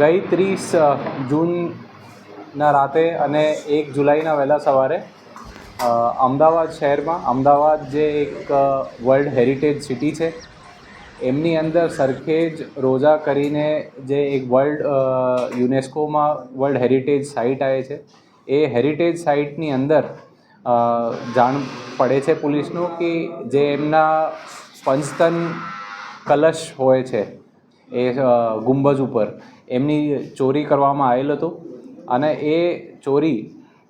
ગઈ ત્રીસ જૂનના રાતે અને એક જુલાઈના વહેલા સવારે અમદાવાદ શહેરમાં, અમદાવાદ જે એક વર્લ્ડ હેરિટેજ સિટી છે, એમની અંદર સરખેજ રોજા કરીને જે એક વર્લ્ડ યુનેસ્કોમાં વર્લ્ડ હેરિટેજ સાઇટ આવે છે, એ હેરિટેજ સાઇટની અંદર જાણ પડે છે પોલીસનું કે જે એમના પંચતન કલશ હોય છે, એ ગુંબજ ઉપર. એમની ચોરી કરવામાં આવેલ હતું. અને એ ચોરી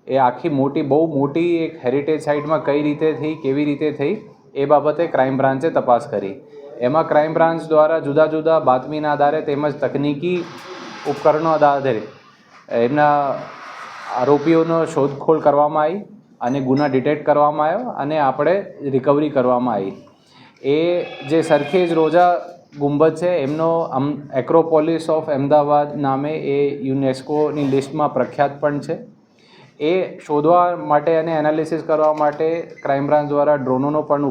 એ આખી મોટી, બહુ મોટી એક હેરિટેજ સાઇટમાં કઈ રીતે થઈ, કેવી રીતે થઈ, એ બાબતે ક્રાઇમ બ્રાન્ચે તપાસ કરી. એમાં ક્રાઇમ બ્રાન્ચ દ્વારા જુદા જુદા બાતમીના આધારે તેમજ તકનીકી ઉપકરણો આધારે એમના આરોપીઓનો શોધખોળ કરવામાં આવી અને ગુના ડિટેક્ટ કરવામાં આવ્યો અને આપણે રિકવરી કરવામાં આવી. એ જે સરખેજ રોજા ગુંબજ છે. એમનો એક્રોપોલિસ ઓફ અમદાવાદ નામે એ યુનેસ્કોની લિસ્ટમાં પ્રખ્યાત પણ છે. એ શોધવા માટે અને એનાલિસિસ કરવા માટે ક્રાઇમ બ્રાન્ચ દ્વારા ડ્રોનોનો પણ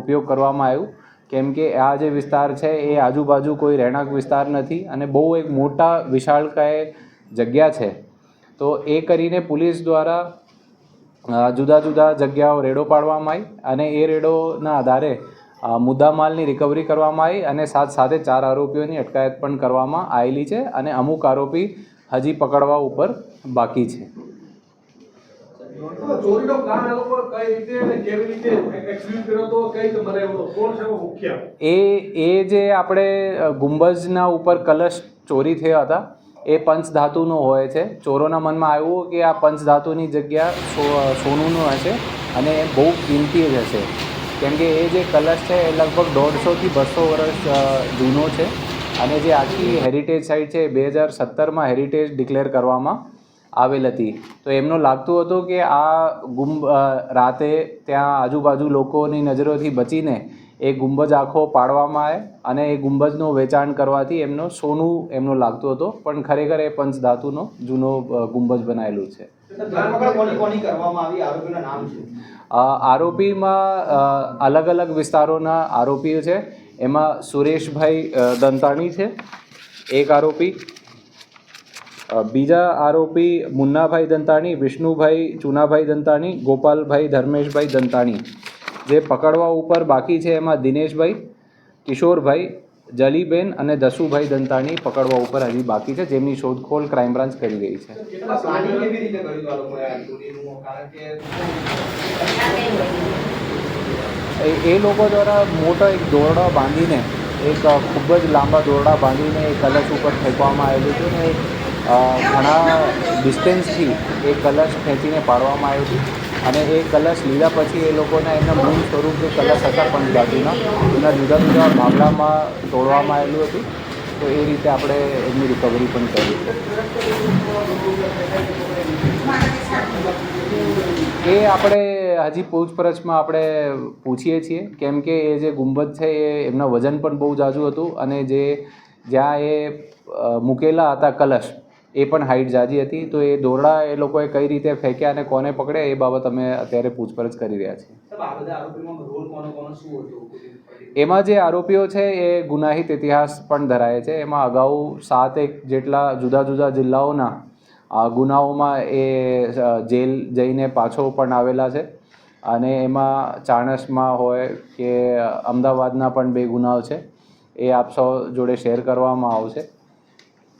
ઉપયોગ કરવામાં આવ્યો. કેમ કે આ જે વિસ્તાર છે, એ આજુબાજુ કોઈ રહેણાંક વિસ્તાર નથી અને બહુ એક મોટા વિશાળકાય જગ્યા છે. તો એ કરીને પોલીસ દ્વારા જુદા જુદા જગ્યાઓ રેડો પાડવામાં આવી અને એ રેડોના આધારે મુદ્દામાલની રિકવરી કરવામાં આવી અને સાથ સાથે ચાર આરોપીઓની અટકાયત પણ કરવામાં આવેલી છે અને અમુક આરોપી હજી પકડવા ઉપર બાકી છે. એ એ જે આપણે ગુંબજના ઉપર કલશ ચોરી થયા હતા એ પંચધાતુનો હોય છે. ચોરોના મનમાં આવ્યું કે આ પંચધાતુની જગ્યા સોનુનું હશે અને એ બહુ કિંમતી જ હશે. કેમ કે એ જે કલશ છે એ લગભગ દોઢસોથી બસો વર્ષ જૂનો છે. અને જે આખી હેરિટેજ સાઇટ છે એ બે હજાર સત્તરમાં હેરિટેજ ડિક્લેર કરવામાં આવેલ હતી. તો એમનું લાગતું હતું કે આ ગુંબ રાતે ત્યાં આજુબાજુ લોકોની નજરોથી બચીને એ ગુંબજ આખો પાડવામાં આવે અને એ ગુંબજનું વેચાણ કરવાથી એમનો સોનું એમનું લાગતું હતું. પણ ખરેખર એ પંચધાતુનો જૂનો ગુંબજ બનાવેલું છે. આરોપીમાં અલગ અલગ વિસ્તારોના આરોપીઓ છે. એમાં સુરેશભાઈ દંતાણી છે, એક આરોપી. બીજા આરોપી મુન્નાભાઈ દંતાણી, વિષ્ણુભાઈ, ચુનાભાઈ દંતાણી, ગોપાલભાઈ, ધર્મેશભાઈ દંતાણી. જે પકડવા ઉપર બાકી છે એમાં દિનેશભાઈ, કિશોરભાઈ જલીબેન અને દસુભાઈ દંતાણી પકડવા ઉપર હજી બાકી છે. જેમની શોધખોળ ક્રાઇમ બ્રાન્ચ કરી રહી છે. એ લોકો દ્વારા મોટો એક દોરડા બાંધીને એક ખૂબ જ લાંબા દોરડા બાંધીને એ કલશ ઉપર ફેંકવામાં આવેલું હતું ને ઘણા ડિસ્ટન્સથી એ કલશ ખેંચીને પાડવામાં આવ્યું હતું અને એ કલશ લીધા પછી એ લોકોના એમના મૂળ સ્વરૂપ જે કલશ હતા પંચધાતુના એના જુદા જુદા ભાગલામાં તોડવામાં આવેલું હતું. તો એ રીતે આપણે એમની રિકવરી પણ કરી એ આપણે હજી પૂછપરછમાં આપણે પૂછીએ છીએ, કેમ કે એ જે ગુંબજ છે એ એમના વજન પણ બહુ જાજુ હતું અને જે જ્યાં એ મૂકેલા હતા કલશ એ પણ હાઇટ જાજી હતી. તો એ દોરડા એ લોકોએ કઈ રીતે ફેંક્યા અને કોને પકડ્યા એ બાબત અમે અત્યારે પૂછપરછ કરી રહ્યા છીએ. એમાં જે આરોપીઓ છે એ ગુનાહિત ઇતિહાસ પણ ધરાવે છે. એમાં અગાઉ સાત એક જેટલા જુદા જુદા જિલ્લાઓના ગુનાઓમાં એ જેલ જઈને પાછો પણ આવેલા છે. અને એમાં ચાણસમાં હોય કે અમદાવાદના પણ બે ગુનાઓ છે. એ આપ સૌ જોડે શેર કરવામાં આવશે કરવાના શું હતા સાહેબ આ ગુમન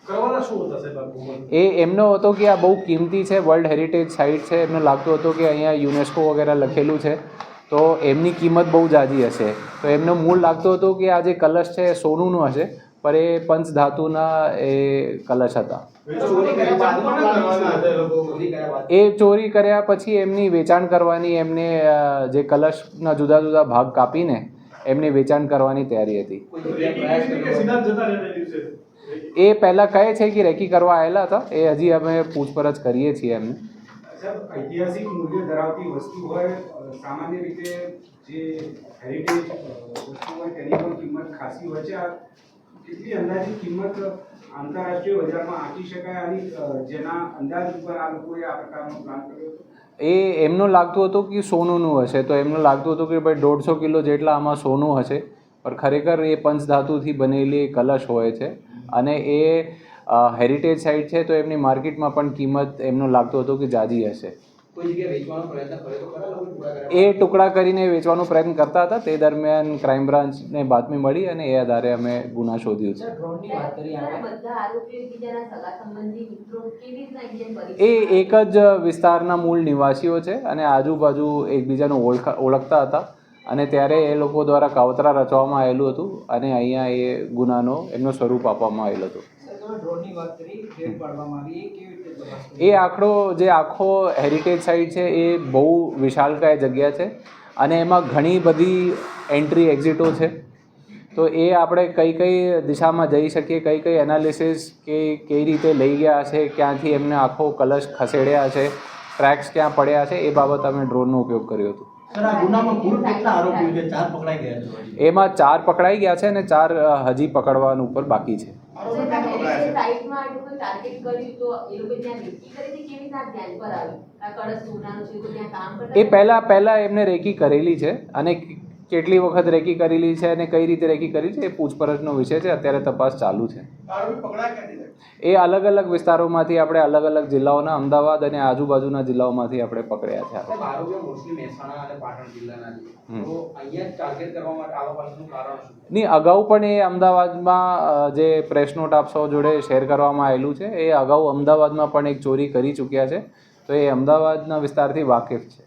એ એમનો હતો કે આ બહુ કિંમતી છે વર્લ્ડ હેરિટેજ સાઇટ છે એમને લાગતું હતું કે અહીંયા યુનેસ્કો વગેરે લખેલું છે. તો એમની કિંમત બહુ જાજી હશે. તો એમનો મૂળ લાગતું હતું કે આ જે કલશ છે એ સોનુનું હશે પણ એ પંચધાતુના એ કલશ હતા. એ ચોરી કર્યા પછી એમની વેચાણ કરવાની એમને જે કલશના જુદા જુદા ભાગ કાપીને એમને વેચાણ કરવાની તૈયારી હતી. એ પહેલાં કહે છે કે રેકી કરવા આવેલા હતા. એ હજી અમે પૂછપરછ કરીએ છીએ એમને. ઐતિહાસિક મૂલ્ય ધરાવતી વસ્તુ હોય સામાન્ય રીતે જે હેરિટેજ વસ્તુ હોય તેની પણ કિંમત ખાસી હોય છે. કેટલી અંદાજિત કિંમત આંતરરાષ્ટ્રીય બજારમાં આંકી શકાય અને જેના અંદાજ ઉપર આ લોકોએ આ પ્રકારનો પ્લાન કર્યો હતો? એ એમનું લાગતું હતું કે સોનુનું હશે. તો એમનું લાગતું હતું કે ભાઈ દોઢસો કિલો જેટલા આમાં સોનું હશે. પણ ખરેખર એ પંચધાતુથી બનેલી કલશ હોય છે. અને એ હેરિટેજ સાઇટ છે તો એમની માર્કેટમાં પણ કિંમત એમનો લાગતો હતો કે જાજી હશે. એ ટુકડા કરીને વેચવાનો પ્રયત્ન કરતા હતા. તે દરમિયાન ક્રાઇમ બ્રાન્ચને બાતમી મળી અને એ આધારે અમે ગુના શોધ્યો છે. એ એક જ વિસ્તારના મૂળ નિવાસીઓ છે અને આજુબાજુ એકબીજાને ઓળખા ઓળખતા હતા. અને ત્યારે એ લોકો દ્વારા કાવતરા રચવામાં આવેલું હતું અને અહીંયા એ ગુનાનો એમનો સ્વરૂપ આપવામાં આવેલો હતો. એ આંકડો જે આખો હેરિટેજ સાઇટ છે એ બહુ વિશાલકાય જગ્યા છે અને એમાં ઘણી બધી એન્ટ્રી એક્ઝિટો છે. તો એ આપણે કઈ કઈ દિશામાં જઈ શકીએ, કઈ કઈ એનાલિસિસ કે કઈ રીતે લઈ ગયા છે, ક્યાંથી એમને આખો કલશ ખસેડ્યા છે ટ્રેક્સ ક્યાં પડ્યા છે એ બાબત અમે ડ્રોનનો ઉપયોગ કર્યો હતો. સર આ ગુનામાં કુલ કેટલા આરોપીઓ છે? ચાર પકડાઈ ગયા છે હજી. એમાં ચાર પકડાઈ ગયા છે અને ચાર હજી પકડવાનું ઉપર બાકી છે. એ પહેલાં પહેલાં એમને રેકી કરેલી છે અને કેટલી વખત રેકી કરેલી છે અને કઈ રીતે રેકી કરી છે એ પૂછપરછનો વિષય છે. અત્યારે તપાસ ચાલુ છે? એ અલગ અલગ વિસ્તારોમાંથી આપણે અલગ અલગ જિલ્લાઓના અમદાવાદ અને આજુબાજુના જિલ્લાઓમાંથી આપણે પકડ્યા છે? નહીં અગાઉ પણ એ અમદાવાદમાં જે પ્રેસ નોટ આપ સૌ જોડે શેર કરવામાં આવેલું છે એ અગાઉ અમદાવાદમાં પણ એક ચોરી કરી ચૂક્યા છે. તો એ અમદાવાદના વિસ્તારથી વાકેફ છે.